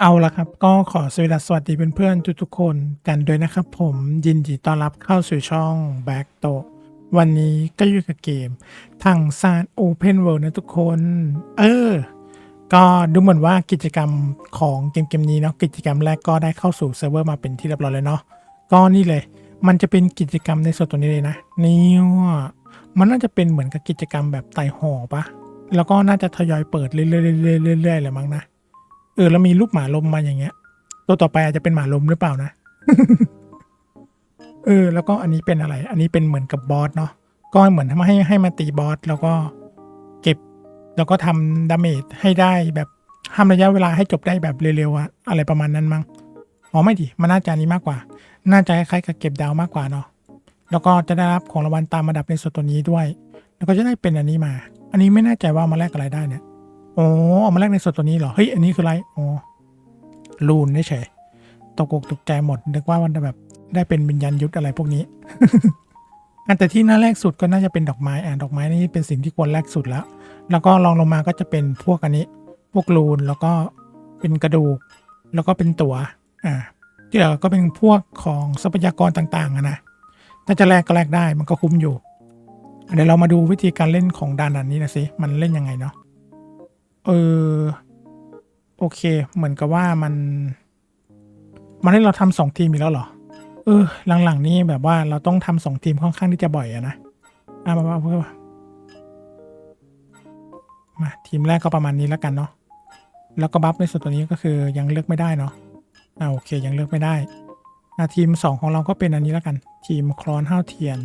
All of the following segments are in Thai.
เอาละครับ ก็ขอสวัสดีสวัสดีเพื่อนๆทุกๆคนกันด้วยนะครับผมยินดีต้อนรับเข้าสู่ช่อง Back t o วันนี้ก็อยู่กับเกมทางซาน Open World นะทุกคน เออ ก็ดูเหมือนว่ากิจกรรมของเกมเกมนี้เนาะกิจกรรมแรกก็ได้เข้าสู่เซิร์ฟเวอร์มาเป็นที่เรียบร้อยเลยเนาะก็นี่เลย มันจะเป็นกิจกรรมในส่วนตัวนี้เลยนะนี่ว่ามันน่าจะเป็นเหมือนกับกิจกรรมแบบไต่หอปะแล้วก็น่าจะทยอยเปิดเรื่อยๆเรื่อยๆเลยมั้งนะ เออแล้วมีรูปหมาลมมาอย่างเงี้ย ตัวต่อไปอาจจะเป็นหมาลมหรือเปล่านะ เออ แล้วก็อันนี้เป็นอะไร อันนี้เป็นเหมือนกับบอสเนาะก็เหมือนทำให้ให้มาตีบอสแล้วก็เก็บ แล้วก็ทำดาเมจให้ได้แบบห้ามระยะเวลาให้จบได้แบบเร็วๆอะอะไรประมาณนั้นมั้งอ๋อไม่ดิมันน่าจะนี้มากกว่า น่าจะคล้ายๆกับเก็บดาวมากกว่าเนาะแล้วก็จะได้รับของรางวัลตามระดับในส่วนตัวนี้ด้วย แล้วก็จะได้เป็นอันนี้มา อันนี้ไม่แน่ใจว่ามาแลกอะไรได้เนี่ย อ๋อเอามาแลกในส่วนตัวนี้เหรอ เฮ้ย อันนี้คืออะไร อ๋อ ลูนได้เฉยตกอกตกใจหมด นึกว่ามันจะแบบได้เป็นวิญญาณยุทธอะไรพวกนี้ อันแต่ที่น่าแรกสุดก็น่าจะเป็นดอกไม้ อ่าดอกไม้นี่เป็นสิ่งที่ควรแรกสุดแล้ว แล้วก็ลองลงมาก็จะเป็นพวกอันนี้ พวกลูน แล้วก็เป็นกระดูก แล้วก็เป็นตัว อ่า ที่เหลือก็เป็นพวกของทรัพยากรต่างๆอะนะ ถ้าจะแลกก็แลกได้ มันก็คุ้มอยู่ เดี๋ยวเรามาดูวิธีการเล่นของด่านันนี้นะสิ มันเล่นยังไงเนาะ เออ โอเค เหมือนกับว่ามัน มันให้เราทำสองทีมอีกแล้วเหรอ เออ หลังๆ นี้แบบว่าเราต้องทำสองทีมค่อนข้างที่จะบ่อยอะนะอะมาเพื่อมาทีมแรกก็ประมาณนี้แล้วกันเนาะ แล้วก็บัฟในส่วนตัวนี้ก็คือยังเลือกไม่ได้เนาะ อ่าโอเคยังเลือกไม่ได้ อะทีมสองของเราก็เป็นอันนี้แล้วกัน ทีมคลอนห้าวเทียน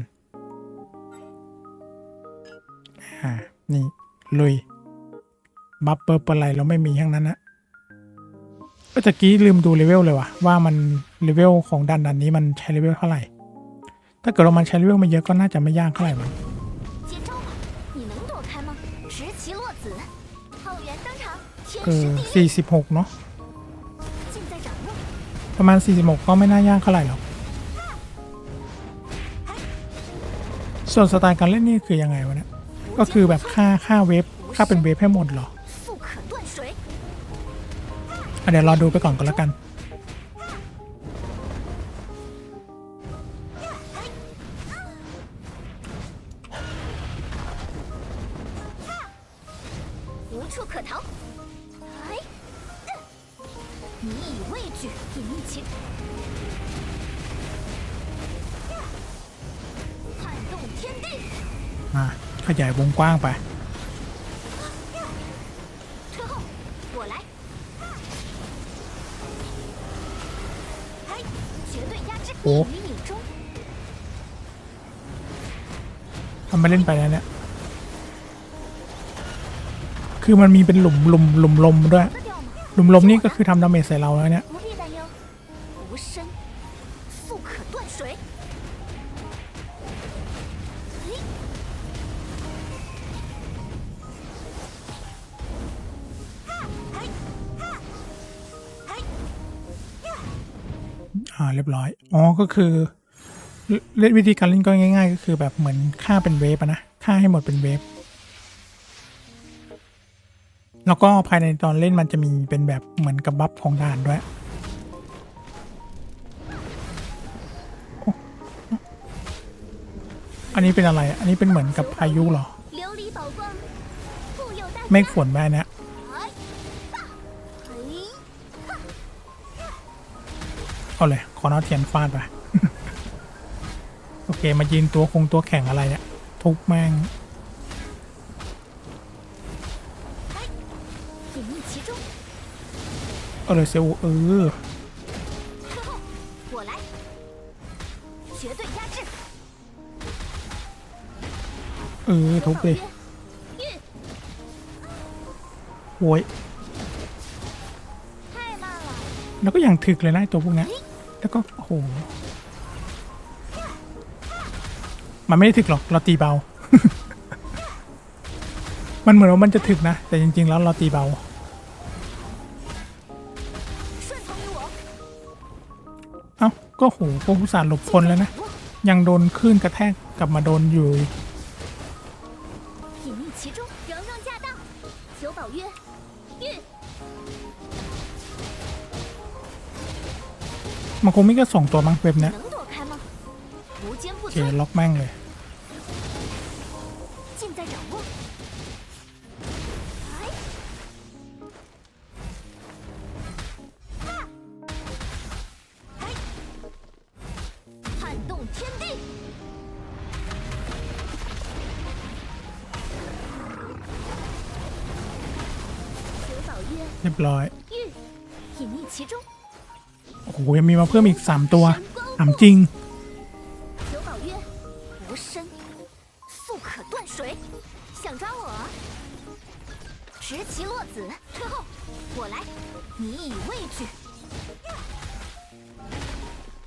อ่า นี่ ลุย บัฟเปอร์อะไรเราไม่มีทั้งนั้นนะก็ตะกี้ลืมดูเลเวลเลยว่ะว่ามันเลเวลของดันดันนี้มันใช้เลเวลเท่าไหร่ ถ้าเกิดเรามันใช้เลเวลมาเยอะก็น่าจะไม่ยากเท่าไหร่มั้งเออสี่สิบหกเนาะประมาณ 46 ก็ไม่น่ายากเท่าไหร่หรอก ส่วนสไตล์การเล่นนี่คือยังไงวะเนี่ย ก็คือแบบค่าค่าเวฟค่าเป็นเวฟให้หมดหรอ อ่ะเดี๋ยวรอดูไปก่อนก็แล้วกัน 无处可逃。哎，你以畏惧，隐匿其撼动天地。 อ่ะขยายวงกว้างไป โอ้ทำไมาเล่นไปแล้วเนี่ย คือมันมีเป็นหลุมหลุมหลุมลมด้วย หลุมลมนี่ก็คือทำดาเมจใส่เราแล้วเนี่ย อ่าเรียบร้อย อ๋อ ก็คือเล่นวิธีการเล่นก็ง่าย ๆ ก็คือแบบเหมือนฆ่าเป็นเวฟนะฆ่าให้หมดเป็นเวฟแล้วก็ภายในตอนเล่นมันจะมีเป็นแบบเหมือนกับบัฟของด่านด้วยอันนี้เป็นอะไร อันนี้เป็นเหมือนกับพายุหรอ ไม่ฝนแม่นะ เอาเลยขอเอาเทียนฟาดไป โอเค มายืนตัวคงตัวแข็งอะไรเนี่ย ทุกแม่งเออเลยเซลเออเออทุบเลโวยแล้วก็ยังถึกเลยนะตัวพวกนี้ แล้วก็โอ้โหมันไม่ได้ถึกหรอกเราตีเบา มันเหมือนว่ามันจะถึกนะ แต่จริง ๆ แล้วเราตีเบา เอ้าก็โหพวกผู้สารหลบคนแล้วนะ ยังโดนคลื่นกระแทกกลับมาโดนอยู่ มันคงไม่ก็สองตัวมั้งเว็บเนี้ยโอเคล็อกแม่งเลยเรียบร้อย โหยังมีมาเพิ่มอีกสามตัวถามจริง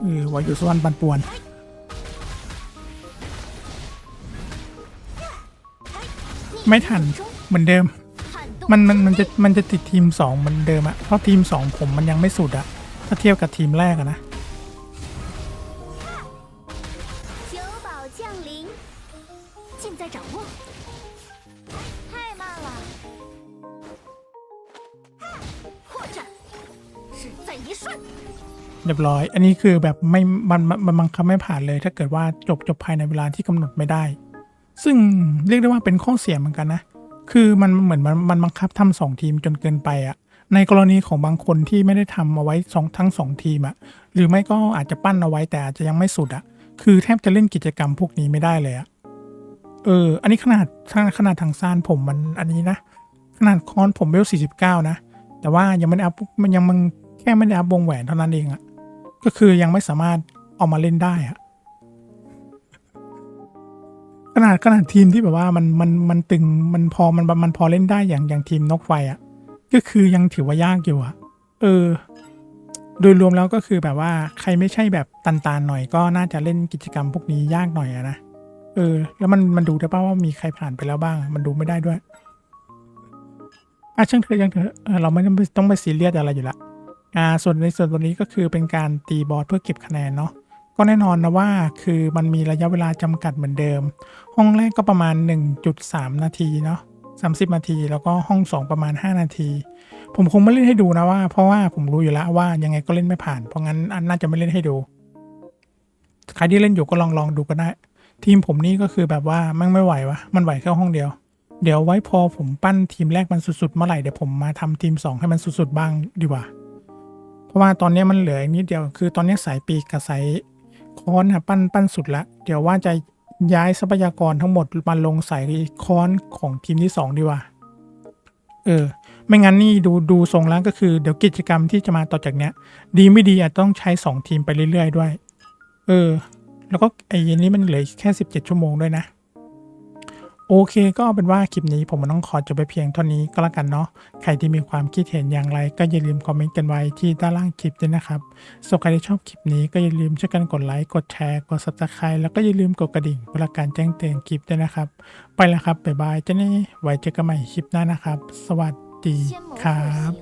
เออวายุสวรรค์ปันป่วนไม่ทันเหมือนเดิม มันมันมันจะมันจะติดทีมสองเหมือนเดิมอะเพราะทีมสองผมมันยังไม่สุดอะ ถ้าเทียบกับทีมแรกอะนะเรียบร้อย อันนี้คือแบบไม่ มัน มันบังคับไม่ผ่านเลย ถ้าเกิดว่าจบจบภายในเวลาที่กำหนดไม่ได้ ซึ่งเรียกได้ว่าเป็นข้อเสียเหมือนกันนะ คือมันเหมือนมันมันบังคับทำสองทีมจนเกินไปอะ ในกรณีของบางคนที่ไม่ได้ทำเอาไว้สองทั้งสองทีมอะหรือไม่ก็อาจจะปั้นเอาไว้แต่อาจจะยังไม่สุดอะคือแทบจะเล่นกิจกรรมพวกนี้ไม่ได้เลยอะเออ อันนี้ขนาดขนาดทางซานผมมันอันนี้นะ ขนาดคอนผมเวล49 นะ แต่ว่ายังไม่ได้อัพมันยังมันแค่ไม่ได้อัพวงแหวนเท่านั้นเองอะก็คือยังไม่สามารถเออกมาเล่นได้อะขนาดขนาดทีมที่แบบว่ามันมันมันตึงมันพอมันมันพอเล่นได้อย่างอย่างทีมนกไฟอะ ก็คือยังถือว่ายากอยู่อะเออ โดยรวมแล้วก็คือแบบว่าใครไม่ใช่แบบตันๆหน่อยก็น่าจะเล่นกิจกรรมพวกนี้ยากหน่อยอะนะ เออ แล้วมันมันดูได้ป่าว่ามีใครผ่านไปแล้วบ้าง มันดูไม่ได้ด้วยอะช่างเถอะช่างเถอะเออเราไม่ต้องไปต้องไปซีเรียสอะไรอยู่ละอ่าส่วนในส่วนตัวนี้ก็คือเป็นการตีบอสเพื่อเก็บคะแนนเนาะก็แน่นอนนะว่าคือมันมีระยะเวลาจำกัดเหมือนเดิม ห้องแรกก็ประมาณ 1.3 นาทีเนาะ 30 นาที แล้วก็ห้อง 2 ประมาณ 5 นาที ผมคงไม่เล่นให้ดูนะว่า เพราะว่าผมรู้อยู่แล้วว่ายังไงก็เล่นไม่ผ่าน เพราะงั้นอันน่าจะไม่เล่นให้ดู ใครที่เล่นอยู่ก็ลองลองดูก็ได้ ทีมผมนี่ก็คือแบบว่าม่งไม่ไหววะ มันไหวแค่ห้องเดียว เดี๋ยวไว้พอผมปั้นทีมแรกมันสุดๆเมื่อไหร่เดี๋ยวผมมาทำทีม 2 ให้มันสุดๆบ้างดีกว่า เพราะว่าตอนนี้มันเหลืออีกนิดเดียว คือตอนนี้สายปีกกับสายค้อนอะปั้นปั้นสุดละ เดี๋ยวว่าจะ ย้ายทรัพยากรทั้งหมดมาลงใส่ค้อนของทีมที่ 2 ดีกว่า เออ ไม่งั้นนี่ดูดูทรงแล้วก็คือเดี๋ยวกิจกรรมที่จะมาต่อจากเนี้ย ดีไม่ดีอาจต้องใช้ 2 ทีมไปเรื่อย ๆ ด้วย เออ แล้วก็ไอ้เย็นนี้มันเหลือแค่ 17 ชั่วโมงด้วยนะ โอเคก็เป็นว่าคลิปนี้ผมต้องขอจบไปเพียงเท่านี้ก็แล้วกันเนาะใครที่มีความคิดเห็นอย่างไร ก็อย่าลืมคอมเมนต์กันไว้ที่ด้านล่างคลิปด้วยนะครับส่วนใครที่ชอบคลิปนี้ก็อย่าลืมช่วยกันกดไลค์กดแชร์กดซับสไคร b e แล้วก็อย่าลืมกดกระดิ่งเพื่อการแจ้งเตือนคลิปด้วยนะครับ ไปแล้วครับบ๊ายบายเจ้านี่ไว้เจอกันใหม่คลิปหน้านะครับ สวัสดีครับ